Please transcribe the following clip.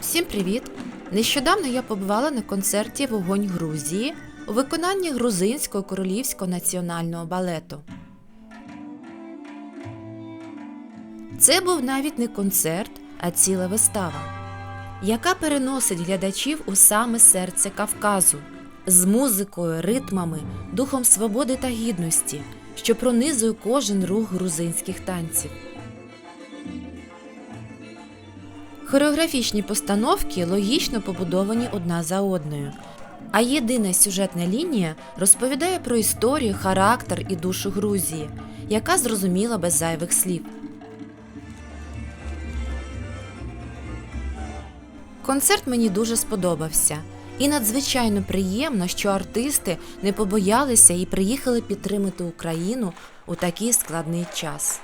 Всім привіт! Нещодавно я побувала на концерті Вогонь Грузії у виконанні грузинського королівського національного балету. Це був навіть не концерт, а ціла вистава, яка переносить глядачів у саме серце Кавказу з музикою, ритмами, духом свободи та гідності, що пронизує кожен рух грузинських танців. Хореографічні постановки логічно побудовані одна за одною, а єдина сюжетна лінія розповідає про історію, характер і душу Грузії, яка зрозуміла без зайвих слів. Концерт мені дуже сподобався, і надзвичайно приємно, що артисти не побоялися і приїхали підтримати Україну у такий складний час.